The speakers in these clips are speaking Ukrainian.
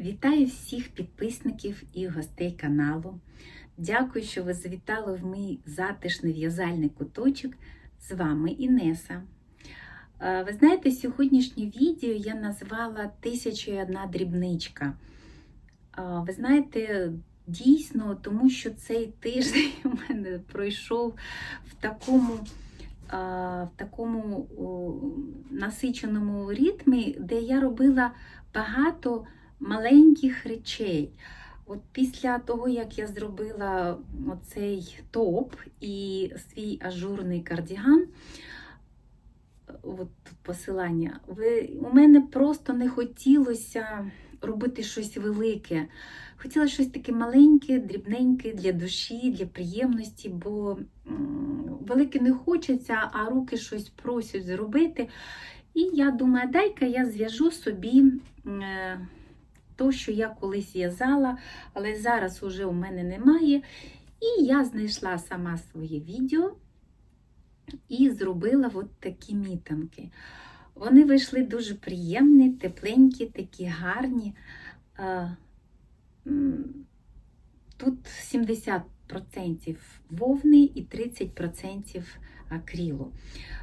Вітаю всіх підписників і гостей каналу. Дякую, що ви завітали в мій затишний в'язальний куточок. З вами Інеса. Е, Ви знаєте, сьогоднішнє відео я назвала Тисяча і одна дрібничка. Е, Ви знаєте, дійсно, тому що цей тиждень у мене пройшов в такому в такому насиченому ритмі, де я робила багато маленьких речей. От Після того, як я зробила оцей топ і свій ажурний кардіган, от посилання, ви, у мене просто не хотілося робити щось велике. Хотіла щось таке маленьке, дрібненьке для душі, для приємності, бо велике не хочеться, а руки щось просять зробити. І я думаю, дай-ка я зв'яжу собі то, що я колись в'язала, але зараз уже у мене немає. І я знайшла сама своє відео і зробила от такі мітинки. Вони вийшли дуже приємні, тепленькі, такі гарні. Е, Тут 70% вовни і 30% акрилу.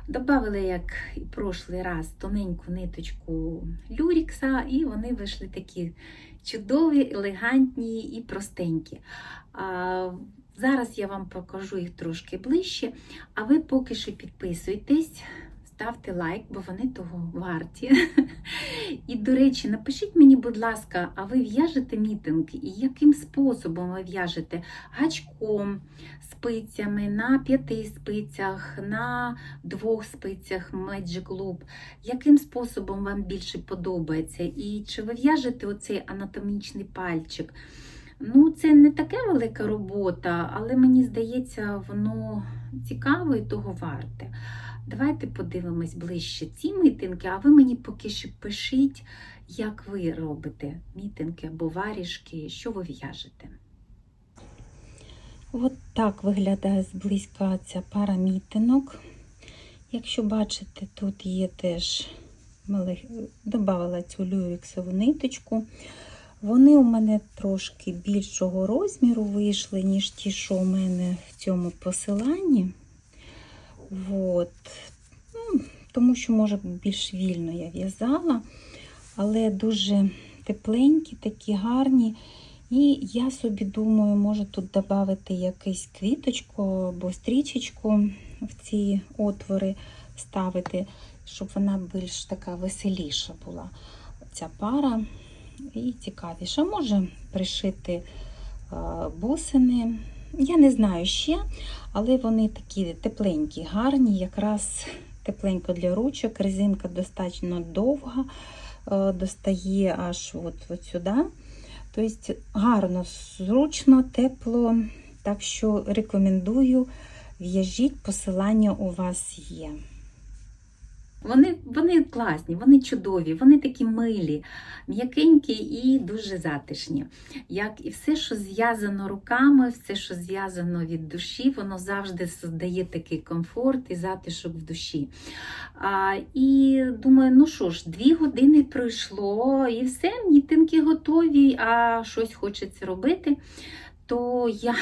Добавила, як і прошлий раз, тоненьку ниточку люрікса, і вони вийшли такі чудові, елегантні і простенькі. А, Зараз я вам покажу їх трошки ближче, а ви поки що підписуйтесь. Ставте лайк, бо вони того варті. І, до речі, напишіть мені, будь ласка, а ви в'яжете мітинги? І яким способом ви в'яжете? Гачком, спицями, на п'яти спицях, на двох спицях Magic Loop. Яким способом вам більше подобається? І чи ви в'яжете оцей анатомічний пальчик? Ну, це не така велика робота, але мені здається, воно цікаво і того варте. Давайте подивимось ближче ці мітинки, а ви мені поки що пишіть, як ви робите мітинки або варіжки, що ви в'яжете. От так виглядає зблизька ця пара мітинок. Якщо бачите, тут є теж додавала цю люрексову ниточку. Вони у мене трошки більшого розміру вийшли, ніж ті, що у мене в цьому посиланні. От. Ну, тому що, може, більш вільно я в'язала, але дуже тепленькі, такі гарні. І я собі думаю, можу тут додати якусь квіточку або стрічечку в ці отвори ставити, щоб вона більш така веселіша була. Ця пара і цікавіша. Може пришити бусини. Я не знаю ще, але вони такі тепленькі, гарні, якраз тепленько для ручок, резинка достатньо довга, достає аж от, от сюди. Тобто гарно, зручно, тепло. Так що рекомендую в'яжіть, посилання у вас є. Вони вони класні, вони чудові, вони такі милі, м'якенькі і дуже затишні. Як і все, що зв'язано руками, все, що зв'язано від душі, воно завжди создає такий комфорт і затишок в душі. А, І думаю, ну що ж, дві години пройшло, і все, мітинки готові, а щось хочеться робити то я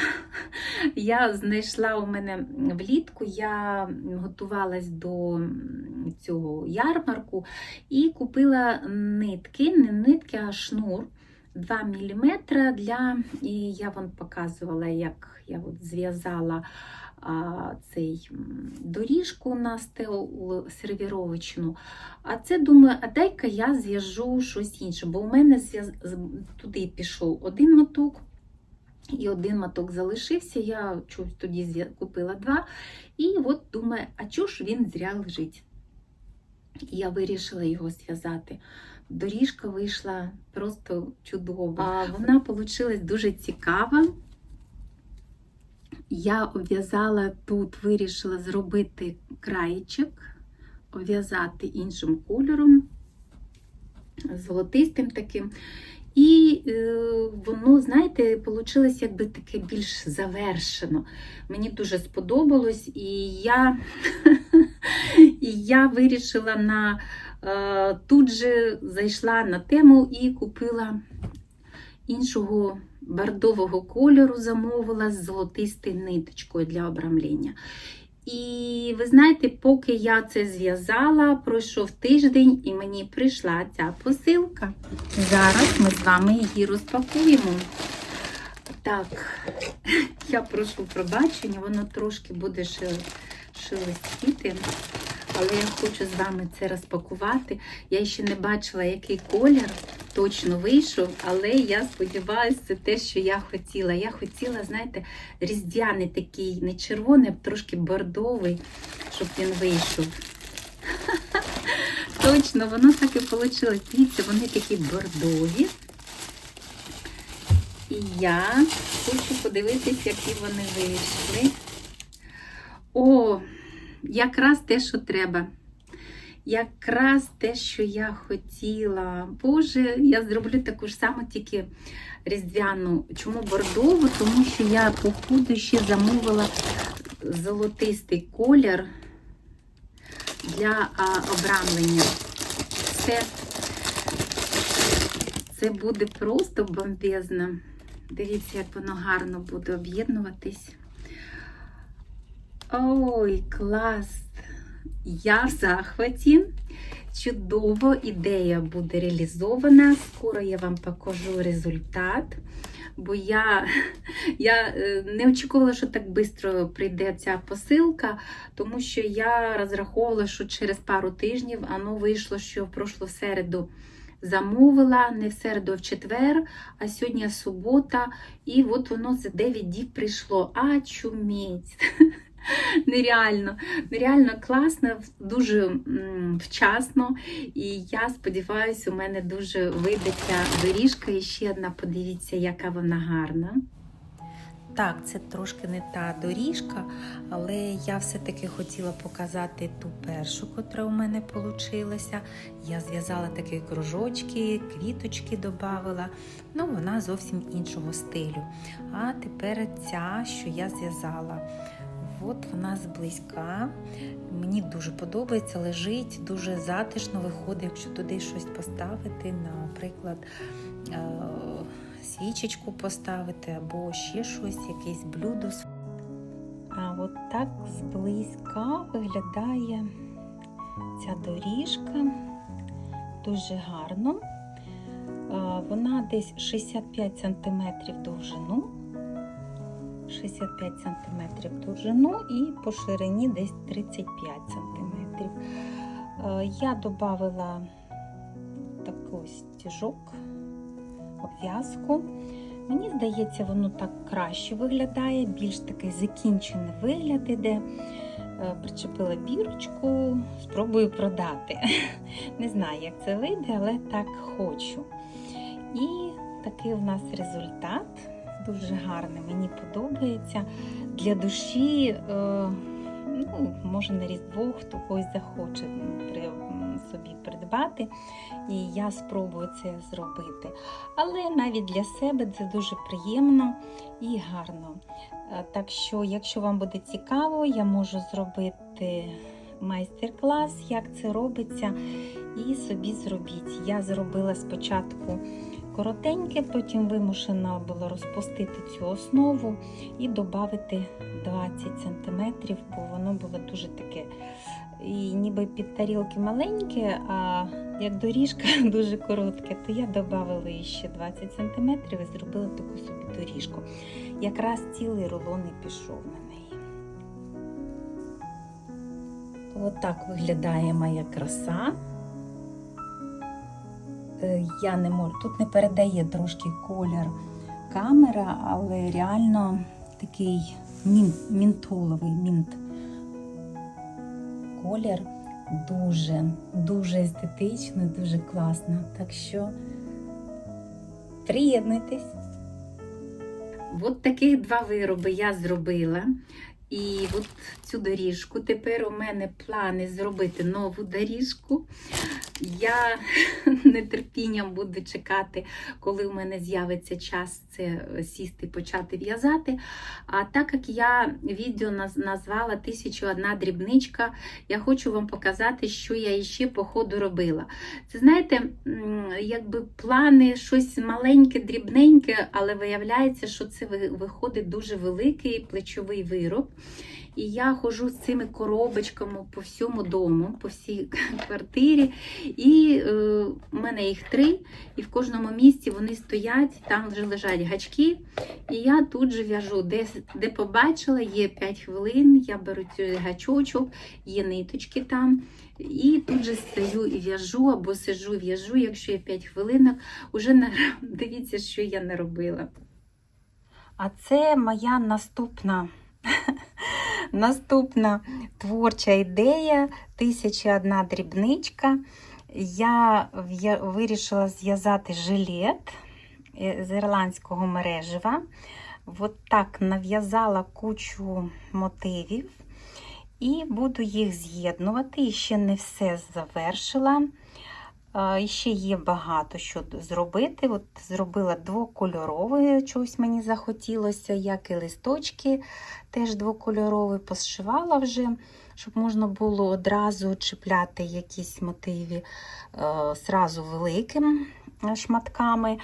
я знайшла у мене влітку, я готувалась до цього ярмарку і купила нитки, не нитки, а шнур 2 мм для, і я вам показувала, як я от зв'язала цей доріжку на стелу сервіровочну. А це думаю, а дай-ка я зв'яжу щось інше, бо у мене туди пішов один моток. І один моток залишився, я тоді купила два. І от думаю, а чого ж він зря лежить? Я вирішила його зв'язати. Доріжка вийшла просто чудова. Вона вийшла дуже цікава. Я обв'язала тут, вирішила зробити краєчок, обв'язати іншим кольором, золотистим таким. І е, воно, знаєте, вийшло якби таке більш завершено. Мені дуже сподобалось, і я і я вирішила на е, тут же зайшла на тему і купила іншого бордового кольору замовила з золотистою ниточкою для обрамлення. І ви знаєте, поки я це зв'язала, пройшов тиждень і мені прийшла ця посилка. Зараз ми з вами її розпакуємо. Так, я прошу пробачення, воно трошки буде шел- шелестіти, але я хочу з вами це розпакувати. Я ще не бачила, який колір точно вийшов, але я сподіваюся, це те, що я хотіла. Я хотіла, знаєте, різдвяний такий, не червоний, а трошки бордовий, щоб він вийшов. Точно, воно так і вийшло. Дивіться, вони такі бордові. І я хочу подивитись, які вони вийшли. О, якраз те, що треба. Якраз те, що я хотіла. Боже, я зроблю таку ж саму, тільки різдвяну. Чому бордову? Тому що я, походу, ще замовила золотистий колір для обрамлення. Це, це буде просто бомбезно. Дивіться, як воно гарно буде об'єднуватись. Ой, клас! Я в захваті. Чудово, ідея буде реалізована. Скоро я вам покажу результат. Бо я, я е, не очікувала, що так швидко прийде ця посилка, тому що я розраховувала, що через пару тижнів воно вийшло, що в прошлу середу замовила, не в середу, а в четвер, а сьогодні субота, і от воно за 9 днів прийшло. А чуміть! Нереально, нереально класно, дуже вчасно. І я сподіваюся, у мене дуже вийде ця доріжка. І ще одна, подивіться, яка вона гарна. Так, це трошки не та доріжка, але я все-таки хотіла показати ту першу, котра у мене вийшла. Я зв'язала такі кружочки, квіточки додавала. Ну, вона зовсім іншого стилю. А тепер ця, що я зв'язала. От вона зблизька. Мені дуже подобається, лежить, дуже затишно виходить, якщо туди щось поставити, наприклад, е, свічечку поставити або ще щось, якесь блюдо. А от так зблизька виглядає ця доріжка. Дуже гарно. Е, Вона десь 65 см довжину. 65 см довжину і по ширині десь 35 см. Я додала такий стіжок, обв'язку. Мені здається, воно так краще виглядає, більш такий закінчений вигляд іде. Е, Причепила бірочку, спробую продати. Не знаю, як це вийде, але так хочу. І такий у нас результат дуже гарне, мені подобається. Для душі, е, ну, може на Різдво, хто когось захоче собі придбати. І я спробую це зробити. Але навіть для себе це дуже приємно і гарно. Е, Так що, якщо вам буде цікаво, я можу зробити майстер-клас, як це робиться, і собі зробіть. Я зробила спочатку коротеньке, потім вимушена була розпустити цю основу і додати 20 см, бо воно було дуже таке. І ніби під тарілки маленьке, а як доріжка дуже коротке, то я додала ще 20 см і зробила таку собі доріжку. Якраз цілий рулон і пішов на неї. Отак виглядає моя краса. Е, Я не можу. Тут не передає трошки колір камера, але реально такий мін, мінтоловий мінт. Колір дуже, дуже естетичний, дуже класно. Так що приєднуйтесь. От таких два вироби я зробила. І от цю доріжку. Тепер у мене плани зробити нову доріжку. Я нетерпінням буду чекати, коли в мене з'явиться час це сісти почати в'язати. А так як я відео наз- назвала «1001 дрібничка, я хочу вам показати, що я іще по ходу робила. Це знаєте, якби плани щось маленьке, дрібненьке, але виявляється, що це виходить дуже великий плечовий вироб. І я ходжу з цими коробочками по всьому дому, по всій квартирі. І е, в мене їх три, і в кожному місці вони стоять, там вже лежать гачки. І я тут же в'яжу, де, де побачила, є 5 хвилин, я беру цей гачочок, є ниточки там. І тут же стою і в'яжу або сижу в'яжу, якщо є 5 хвилинок. Уже не... дивіться, що я не робила. А це моя наступна Наступна творча ідея тисяча одна дрібничка. Я вирішила зв'язати жилет е, з ірландського мережева. От так нав'язала кучу мотивів і буду їх з'єднувати. І ще не все завершила. Е, ще є багато що зробити. От зробила двокольоровий, чогось мені захотілося, як і листочки теж двокольоровий, посшивала вже, щоб можна було одразу чіпляти якісь мотиви е, зразу великим е, шматками.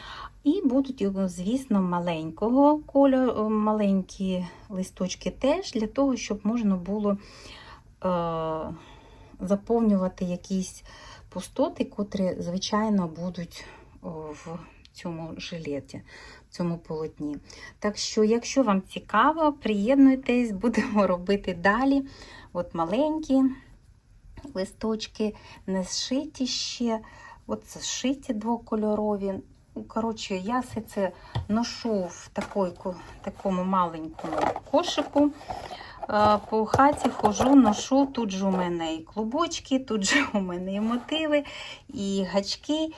І будуть, е, звісно, маленького кольору, маленькі листочки теж, для того, щоб можна було е, заповнювати якісь пустоти, котрі, звичайно, будуть в цьому жилеті, в цьому полотні. Так що, якщо вам цікаво, приєднуйтесь, будемо робити далі. От маленькі листочки, не зшиті ще. От зшиті двокольорові. Коротше, я все це ношу в такому маленькому кошику. По хаті хожу, ношу. Тут же у мене і клубочки, тут же у мене і мотиви, і гачки.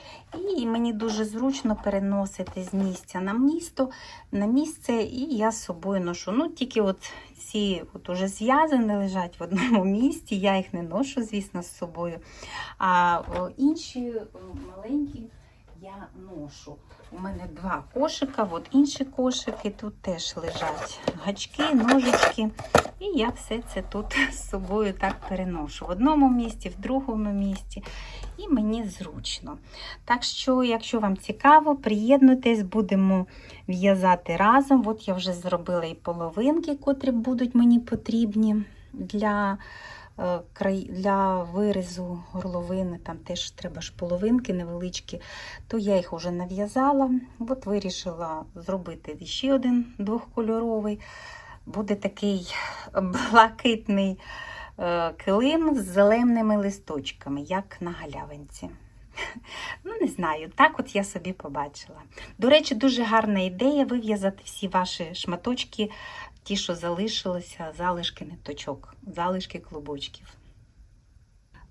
І мені дуже зручно переносити з місця на місто, на місце, і я з собою ношу. Ну, тільки от ці от уже зв'язані лежать в одному місці. Я їх не ношу, звісно, з собою. А інші маленькі я ношу. У мене два кошика, от інші кошики тут теж лежать гачки, ножички. І я все це тут з собою так переношу. В одному місці, в другому місці. І мені зручно. Так що, якщо вам цікаво, приєднуйтесь, будемо в'язати разом. От я вже зробила і половинки, котрі будуть мені потрібні для для вирізу горловини, там теж треба ж половинки невеличкі, то я їх вже нав'язала. От вирішила зробити ще один двохкольоровий. Буде такий блакитний е, килим з зеленими листочками, як на галявинці. Ну, не знаю, так от я собі побачила. До речі, дуже гарна ідея вив'язати всі ваші шматочки, ті, що залишилися, залишки ниточок, залишки клубочків.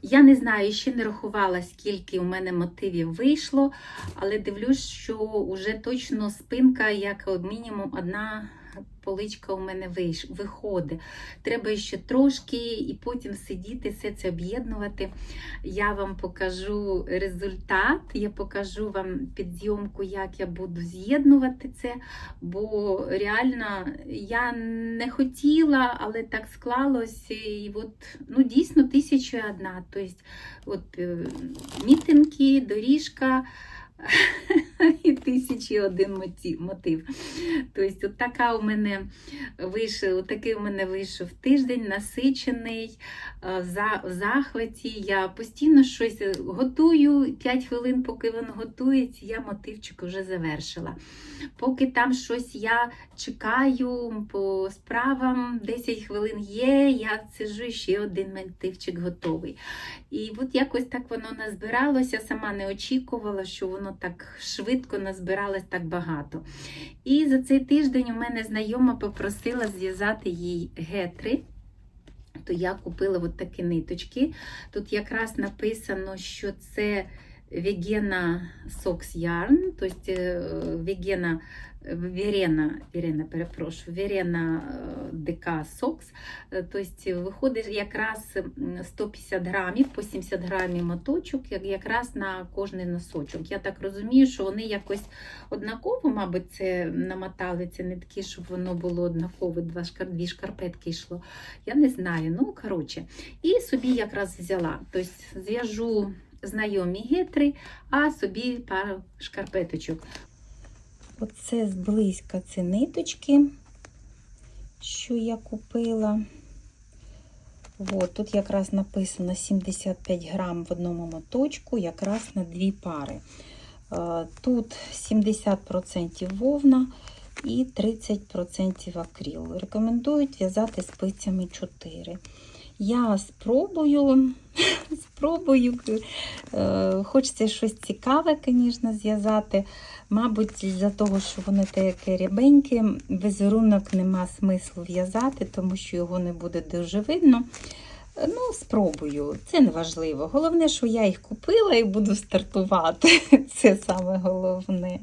Я не знаю, ще не рахувала, скільки у мене мотивів вийшло, але дивлюсь, що вже точно спинка, як мінімум, одна поличка у мене вийш- виходить. Треба ще трошки і потім сидіти, все це об'єднувати. Я вам покажу результат, я покажу вам підзйомку, як я буду з'єднувати це, бо реально я не хотіла, але так склалось. І от, ну, дійсно, тисяча і одна. Тобто, от, е, мітинги, доріжка. І тисячі один мотив. Тобто, от така у мене вийшов, такий у мене вийшов тиждень насичений, е, за, в захваті. Я постійно щось готую, 5 хвилин, поки він готується, я мотивчик вже завершила. Поки там щось я чекаю по справам, 10 хвилин є, я сижу ще один мотивчик готовий. І от якось так воно назбиралося, сама не очікувала, що воно так швидко назбиралось так багато. І за цей тиждень у мене знайома попросила зв'язати їй гетри. То я купила от такі ниточки. Тут якраз написано, що це Вегена Socks Yarn, то есть э, Вегена Верена, Верена, перепрошую, Верена е, ДК Сокс. Тобто виходить якраз 150 грамів, по 70 грамів моточок, якраз на кожний носочок. Я так розумію, що вони якось однаково, мабуть, це намотали, це не такі, щоб воно було однаково, два дві шкарпетки йшло. Я не знаю. Ну, коротше. І собі якраз взяла. Тобто зв'яжу знайомі гетри, а собі пару шкарпеточок. Оце зблизька ці ниточки, що я купила. От, тут якраз написано 75 грам в одному моточку, якраз на дві пари. Е, Тут 70% вовна і 30% акрил. Рекомендують в'язати спицями 4. Я спробую, спробую, е, хочеться щось цікаве, звісно, зв'язати. Мабуть, з-за того, що воно таке рябеньке, візерунок нема смислу в'язати, тому що його не буде дуже видно. Ну, спробую, це не важливо. Головне, що я їх купила і буду стартувати. Це саме головне.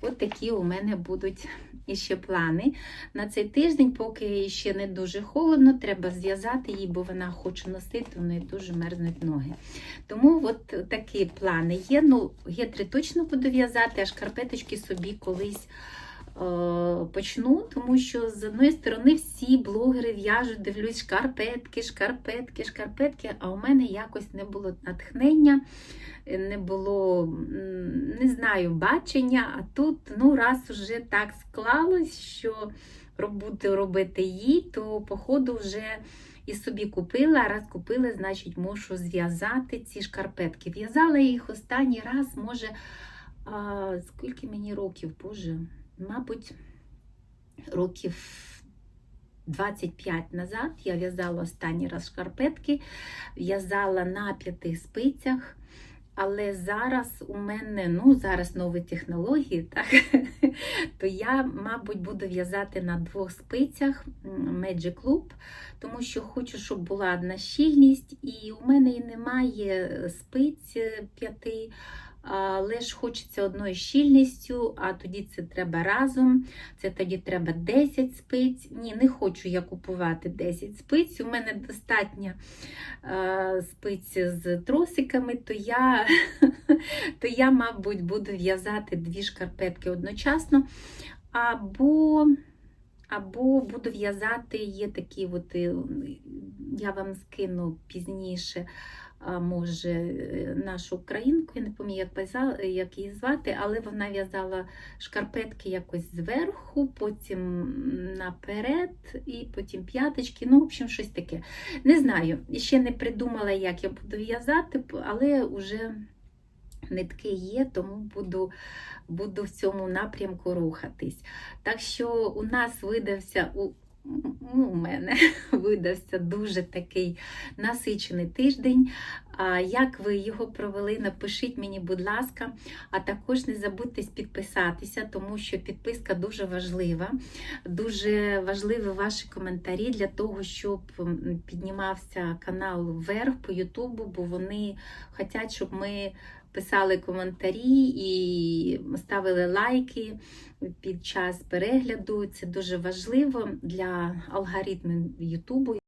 От такі у мене будуть іще плани. На цей тиждень, поки ще не дуже холодно, треба зв'язати її, бо вона хоче носити, в неї дуже мерзнуть ноги. Тому от такі плани є. Ну, гетри точно буду в'язати, а шкарпеточки собі колись почну, тому що з одної сторони всі блогери в'яжуть, дивлюсь, шкарпетки, шкарпетки, шкарпетки, а у мене якось не було натхнення, не було, не знаю, бачення, а тут ну, раз уже так склалось, що буду робити її, то походу вже і собі купила, раз купила, значить мушу зв'язати ці шкарпетки. В'язала їх останній раз, може, а, скільки мені років, Боже, мабуть, років 25 назад я в'язала останній раз шкарпетки, в'язала на п'яти спицях. Але зараз у мене, ну, зараз нові технології, так, то я, мабуть, буду в'язати на двох спицях Magic Loop, тому що хочу, щоб була одна щільність, і у мене і немає спиць е, п'яти, але ж хочеться одною щільністю, а тоді це треба разом. Це тоді треба 10 спиць. Ні, не хочу я купувати 10 спиць. У мене достатньо е, спиць з тросиками, то я, то я, мабуть, буду в'язати дві шкарпетки одночасно. Або або буду в'язати, є такі, от, е, я вам скину пізніше, а, може, е, нашу українку, я не пам'ятаю, як, її звати, але вона в'язала шкарпетки якось зверху, потім наперед, і потім п'яточки. Ну, в общем, щось таке. Не знаю, ще не придумала, як я буду в'язати, але вже нитки є, тому буду, буду в цьому напрямку рухатись. Так що у нас видався у. Ну, у мене видався дуже такий насичений тиждень. Як ви його провели, напишіть мені, будь ласка, а також не забудьте підписатися, тому що підписка дуже важлива. Дуже важливі ваші коментарі для того, щоб піднімався канал вверх по Ютубу, бо вони хочуть, щоб ми писали коментарі і ставили лайки під час перегляду. Це дуже важливо для алгоритмів Ютубу.